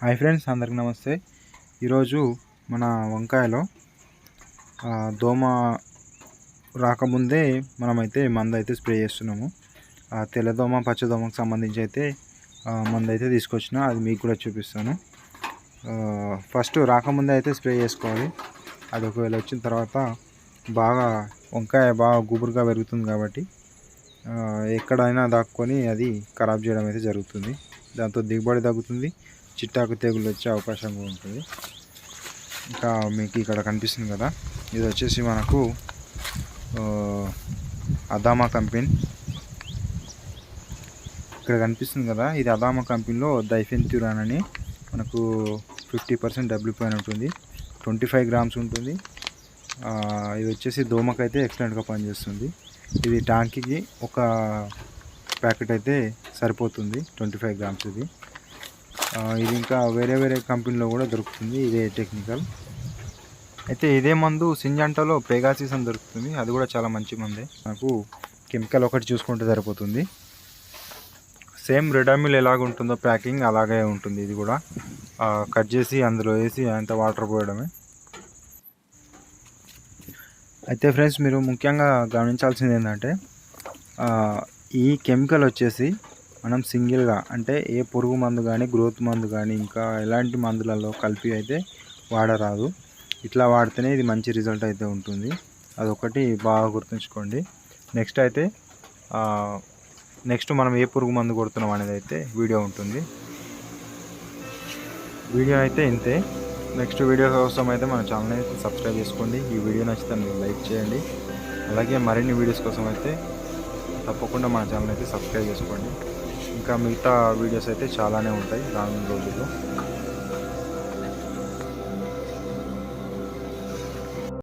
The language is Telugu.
హాయ్ ఫ్రెండ్స్ అందరికి నమస్తే. ఈరోజు మన వంకాయలో దోమ రాకముందే మనమైతే మందు అయితే స్ప్రే చేస్తున్నాము. తెల్లదోమ పచ్చదోమకు సంబంధించి అయితే మందు అయితే తీసుకొచ్చిన. అది మీకు కూడా చూపిస్తాను. ఫస్ట్ రాకముందే అయితే స్ప్రే చేసుకోవాలి. అది ఒకవేళ వచ్చిన తర్వాత బాగా వంకాయ బాగా గుబురుగా పెరుగుతుంది కాబట్టి ఎక్కడైనా దాక్కొని అది ఖరాబ్ చేయడం అయితే జరుగుతుంది. దాంతో దిగుబడి తగ్గుతుంది. చిట్టాకు తెగులు వచ్చే అవకాశం కూడా ఉంటుంది. ఇంకా మీకు ఇక్కడ కనిపిస్తుంది కదా. ఇది వచ్చేసి మనకు అదామా కంపెనీ. ఇక్కడ కనిపిస్తుంది కదా ఇది అదామా కంపెనీలో దైఫెన్త్యూరాన్ అని మనకు ఫిఫ్టీ పర్సెంట్ డబ్ల్యూపైన ఉంటుంది. ట్వంటీ ఫైవ్ గ్రామ్స్ ఉంటుంది. ఇది వచ్చేసి దోమకైతే ఎక్సలెంట్గా పనిచేస్తుంది. ఇది ట్యాంక్కి ఒక ప్యాకెట్ అయితే సరిపోతుంది ట్వంటీ ఫైవ్ గ్రామ్స్ ఇది. ఇది ఇంకా వేరే వేరే కంపెనీలో కూడా దొరుకుతుంది ఇదే టెక్నికల్. అయితే ఇదే మందు సింజంటాలో పేగాసిస్ అని దొరుకుతుంది. అది కూడా చాలా మంచి మందే. నాకు కెమికల్ ఒకటి చూసుకుంటే సరిపోతుంది. సేమ్ రెడామిల్ ఎలాగ ఉంటుందో ప్యాకింగ్ అలాగే ఉంటుంది ఇది కూడా. కట్ చేసి అందులో వేసి అంత వాటర్ పోయడమే. అయితే ఫ్రెండ్స్ మీరు ముఖ్యంగా గమనించాల్సింది ఏంటంటే ఈ కెమికల్ వచ్చేసి మనం సింగిల్గా అంటే ఏ పురుగు మందు కానీ గ్రోత్ మందు కానీ ఇంకా ఎలాంటి మందులలో కలిపి అయితే వాడరాదు. ఇట్లా వాడితేనే ఇది మంచి రిజల్ట్ అయితే ఉంటుంది. అదొకటి బాగా గుర్తుంచుకోండి. నెక్స్ట్ అయితే నెక్స్ట్ మనం ఏ పురుగు మందు కొడుతున్నాం అనేది అయితే వీడియో ఉంటుంది. వీడియో అయితే ఇంతే. నెక్స్ట్ వీడియో కోసం అయితే మన ఛానల్ అయితే సబ్స్క్రైబ్ చేసుకోండి. ఈ వీడియో నచ్చితే మీరు లైక్ చేయండి. అలాగే మరిన్ని వీడియోస్ కోసం అయితే తప్పకుండా మన ఛానల్ అయితే సబ్స్క్రైబ్ చేసుకోండి. ఇంకా మిగతా వీడియోస్ అయితే చాలానే ఉంటాయి రానున్న రోజుల్లో.